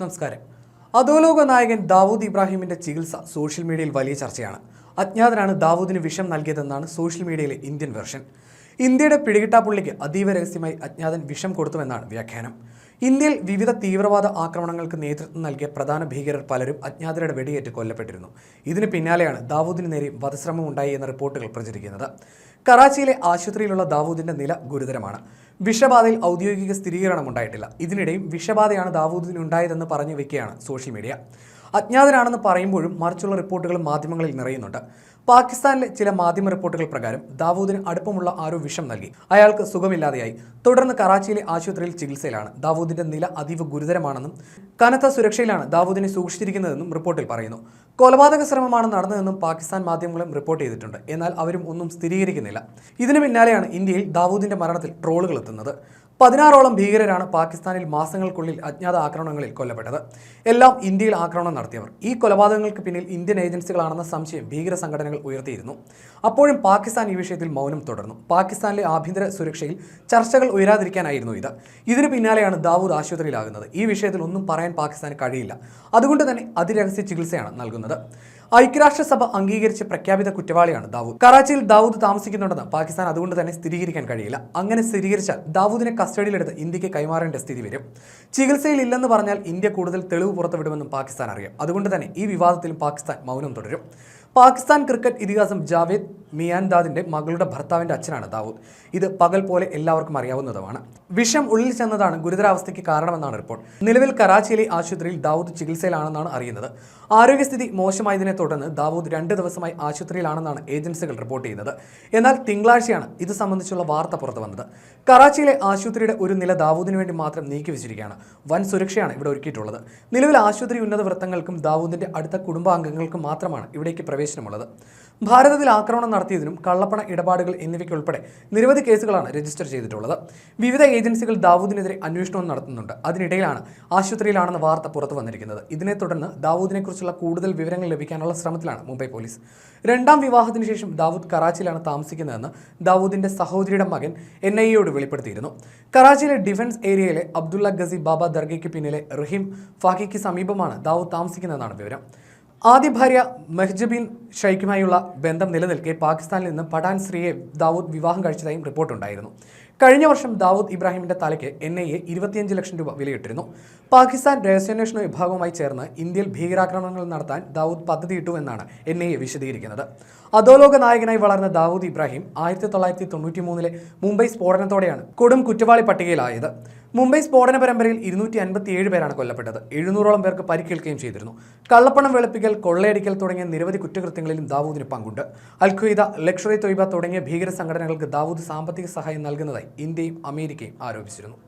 നമസ്കാരം. അധോലോക നായകൻ ദാവൂദ് ഇബ്രാഹിമിന്റെ ചികിത്സ സോഷ്യൽ മീഡിയയിൽ വലിയ ചർച്ചയാണ്. അജ്ഞാതനാണ് ദാവൂദിന് വിഷം നൽകിയതെന്നാണ് സോഷ്യൽ മീഡിയയിലെ ഇന്ത്യൻ വെർഷൻ. ഇന്ത്യയുടെ പിടികിട്ടാപ്പുള്ളിക്ക് അതീവ രഹസ്യമായി അജ്ഞാതൻ വിഷം കൊടുത്തുവെന്നാണ് വ്യാഖ്യാനം. ഇന്ത്യയിൽ വിവിധ തീവ്രവാദ ആക്രമണങ്ങൾക്ക് നേതൃത്വം നൽകിയ പ്രധാന ഭീകരർ പലരും അജ്ഞാതരുടെ വെടിയേറ്റ് കൊല്ലപ്പെട്ടിരുന്നു. ഇതിന് പിന്നാലെയാണ് ദാവൂദിന് നേരെ വധശ്രമം ഉണ്ടായി എന്ന റിപ്പോർട്ടുകൾ പ്രചരിക്കുന്നത്. കറാച്ചിയിലെ ആശുപത്രിയിലുള്ള ദാവൂദിന്റെ നില ഗുരുതരമാണ്. വിഷബാധയിൽ ഔദ്യോഗിക സ്ഥിരീകരണം ഉണ്ടായിട്ടില്ല ഇതിനിടെയും വിഷബാധയാണ് ദാവൂദിന് ഉണ്ടായതെന്ന് പറഞ്ഞു വെക്കുകയാണ് സോഷ്യൽ മീഡിയ. അജ്ഞാതനാണെന്ന് പറയുമ്പോഴും മറിച്ചുള്ള റിപ്പോർട്ടുകൾ മാധ്യമങ്ങളിൽ നിറയുന്നുണ്ട്. പാകിസ്ഥാനിലെ ചില മാധ്യമ റിപ്പോർട്ടുകൾ പ്രകാരം ദാവൂദിന് അടുപ്പമുള്ള ആരോ വിഷം നൽകി. അയാൾക്ക് സുഖമില്ലാതെയായി. തുടർന്ന് കറാച്ചിയിലെ ആശുപത്രിയിൽ ചികിത്സയിലാണ്. ദാവൂദിന്റെ നില അതീവ ഗുരുതരമാണെന്നും കനത്ത സുരക്ഷയിലാണ് ദാവൂദിനെ സൂക്ഷിച്ചിരിക്കുന്നതെന്നും റിപ്പോർട്ടിൽ പറയുന്നു. കൊലപാതക ശ്രമമാണ് നടന്നതെന്നും പാകിസ്ഥാൻ മാധ്യമങ്ങളും റിപ്പോർട്ട് ചെയ്തിട്ടുണ്ട്. എന്നാൽ അവരും ഒന്നും സ്ഥിരീകരിക്കുന്നില്ല. ഇതിനു പിന്നാലെയാണ് ഇന്ത്യയിൽ ദാവൂദിന്റെ മരണത്തിൽ ട്രോളുകൾ എത്തുന്നത്. പതിനാറോളം ഭീകരരാണ് പാകിസ്ഥാനിൽ മാസങ്ങൾക്കുള്ളിൽ അജ്ഞാത ആക്രമണങ്ങളിൽ കൊല്ലപ്പെട്ടത്. എല്ലാം ഇന്ത്യയിൽ ആക്രമണം നടത്തിയവർ. ഈ കൊലപാതകങ്ങൾക്ക് പിന്നിൽ ഇന്ത്യൻ ഏജൻസികളാണെന്ന സംശയം ഭീകര സംഘടനകൾ ഉയർത്തിയിരുന്നു. അപ്പോഴും പാകിസ്ഥാൻ ഈ വിഷയത്തിൽ മൗനം തുടർന്നു. പാകിസ്ഥാനിലെ ആഭ്യന്തര സുരക്ഷയിൽ ചർച്ചകൾ ഉയരാതിരിക്കാനായിരുന്നു ഇത്. ഇതിനു പിന്നാലെയാണ് ദാവൂദ് ആശുപത്രിയിലാകുന്നത്. ഈ വിഷയത്തിൽ ഒന്നും പറയാൻ പാകിസ്ഥാന് കഴിയില്ല. അതുകൊണ്ട് തന്നെ അതിരഹസ്യ ചികിത്സയാണ് നൽകുന്നത്. ഐക്യരാഷ്ട്രസഭ അംഗീകരിച്ച് പ്രഖ്യാപിത കുറ്റവാളിയാണ് ദാവൂദ്. കറാച്ചിയിൽ ദാവൂദ് താമസിക്കുന്നുണ്ടെന്ന് പാകിസ്ഥാൻ അതുകൊണ്ട് തന്നെ സ്ഥിരീകരിക്കാൻ കഴിയില്ല. അങ്ങനെ സ്ഥിരീകരിച്ചാൽ ദാവൂദിനെ കസ്റ്റഡിയിലെടുത്ത് ഇന്ത്യയ്ക്ക് കൈമാറേണ്ട സ്ഥിതി വരും. ചികിത്സയിൽ ഇല്ലെന്ന് പറഞ്ഞാൽ ഇന്ത്യ കൂടുതൽ തെളിവ് പുറത്തുവിടുമെന്നും പാകിസ്ഥാൻ അറിയാം. അതുകൊണ്ട് തന്നെ ഈ വിവാദത്തിലും പാകിസ്ഥാൻ മൗനം തുടരും. പാകിസ്ഥാൻ ക്രിക്കറ്റ് ഇതിഹാസം ജാവേദ് മിയാൻദാദിന്റെ മകളുടെ ഭർത്താവിന്റെ അച്ഛനാണ് ദാവൂദ്. ഇത് പകൽ പോലെ എല്ലാവർക്കും അറിയാവുന്നതുമാണ്. വിഷം ഉള്ളിൽ ചെന്നതാണ് ഗുരുതരാവസ്ഥയ്ക്ക് കാരണമെന്നാണ് റിപ്പോർട്ട്. നിലവിൽ കറാച്ചിയിലെ ആശുപത്രിയിൽ ദാവൂദ് ചികിത്സയിലാണെന്നാണ് അറിയുന്നത്. ആരോഗ്യസ്ഥിതി മോശമായതിനെ തുടർന്ന് ദാവൂദ് രണ്ട് ദിവസമായി ആശുപത്രിയിലാണെന്നാണ് ഏജൻസികൾ റിപ്പോർട്ട് ചെയ്യുന്നത്. എന്നാൽ തിങ്കളാഴ്ചയാണ് ഇത് സംബന്ധിച്ചുള്ള വാർത്ത പുറത്തു വന്നത് കറാച്ചിയിലെ ആശുപത്രിയുടെ ഒരു നില ദാവൂദിന് വേണ്ടി മാത്രം നീക്കി വെച്ചിരിക്കുകയാണ് വൻ സുരക്ഷയാണ് ഇവിടെ ഒരുക്കിയിട്ടുള്ളത്. നിലവിൽ ആശുപത്രി ഉന്നത വൃത്തങ്ങൾക്കും ദാവൂദിന്റെ അടുത്ത കുടുംബാംഗങ്ങൾക്കും മാത്രമാണ് ഇവിടേക്ക് പ്രവേശനമുള്ളത്. ഭാരതത്തിൽ ആക്രമണം നടത്തിയതിനും കള്ളപ്പണ ഇടപാടുകൾ എന്നിവയ്ക്കുൾപ്പെടെ നിരവധി കേസുകളാണ് രജിസ്റ്റർ ചെയ്തിട്ടുള്ളത്. വിവിധ ഏജൻസികൾ ദാവൂദിനെതിരെ അന്വേഷണവും നടത്തുന്നുണ്ട്. അതിനിടയിലാണ് ആശുപത്രിയിലാണെന്ന വാർത്ത പുറത്തു വന്നിരിക്കുന്നത്. ഇതിനെ തുടർന്ന് ദാവൂദിനെക്കുറിച്ചുള്ള കൂടുതൽ വിവരങ്ങൾ ലഭിക്കാനുള്ള ശ്രമത്തിലാണ് മുംബൈ പോലീസ്. രണ്ടാം വിവാഹത്തിന് ശേഷം ദാവൂദ് കറാച്ചിയിലാണ് താമസിക്കുന്നതെന്ന് ദാവൂദിന്റെ സഹോദരിയുടെ മകൻ എൻ ഐ എയോട് വെളിപ്പെടുത്തിയിരുന്നു. കറാച്ചിയിലെ ഡിഫൻസ് ഏരിയയിലെ അബ്ദുള്ള ഗസി ബാബ ദർഗയ്ക്ക് പിന്നിലെ റഹീം ഫാഖിക്ക് സമീപമാണ് ദാവൂദ് താമസിക്കുന്നതെന്നാണ് വിവരം. ആദ്യ ഭാര്യ മെഹ്ജബീൻ ഷെയ്ഖുമായുള്ള ബന്ധം നിലനിൽക്കെ പാകിസ്ഥാനിൽ നിന്ന് പഠാൻ സ്ത്രീയെ ദാവൂദ് വിവാഹം കഴിച്ചതായും റിപ്പോർട്ടുണ്ടായിരുന്നു. കഴിഞ്ഞ വർഷം ദാവൂദ് ഇബ്രാഹിമിന്റെ തലയ്ക്ക് എൻ ഐ എ ഇരുപത്തിയഞ്ച് ലക്ഷം രൂപ വിലയിട്ടിരുന്നു. പാകിസ്ഥാൻ രഹസ്യാന്വേഷണ വിഭാഗവുമായി ചേർന്ന് ഇന്ത്യയിൽ ഭീകരാക്രമണങ്ങൾ നടത്താൻ ദാവൂദ് പദ്ധതിയിട്ടു എന്നാണ് എൻ ഐ എ വിശദീകരിക്കുന്നത്. അധോലോക നായകനായി വളർന്ന ദാവൂദ് ഇബ്രാഹിം ആയിരത്തി തൊള്ളായിരത്തി തൊണ്ണൂറ്റി മൂന്നിലെ മുംബൈ സ്ഫോടനത്തോടെയാണ് കൊടും കുറ്റവാളി പട്ടികയിലായത്. മുംബൈ സ്ഫോടന പരമ്പരയിൽ ഇരുന്നൂറ്റി അൻപത്തിയേഴ് പേരാണ് കൊല്ലപ്പെട്ടത്. എഴുന്നൂറോളം പേർക്ക് പരിക്കേൽക്കുകയും ചെയ്തിരുന്നു. കള്ളപ്പണം വെളുപ്പിക്കൽ കൊള്ളയടിക്കൽ തുടങ്ങിയ നിരവധി കുറ്റകൃത്യങ്ങളിലും ദാവൂദിന് പങ്കുണ്ട്. അൽഖ്വയ്ദ ലക്ഷറി തൊയ്ബ തുടങ്ങിയ ഭീകര സംഘടനകൾക്ക് ദാവൂദ് സാമ്പത്തിക സഹായം നൽകുന്നതായി ഇന്ത്യയും അമേരിക്കയും ആരോപിച്ചിരുന്നു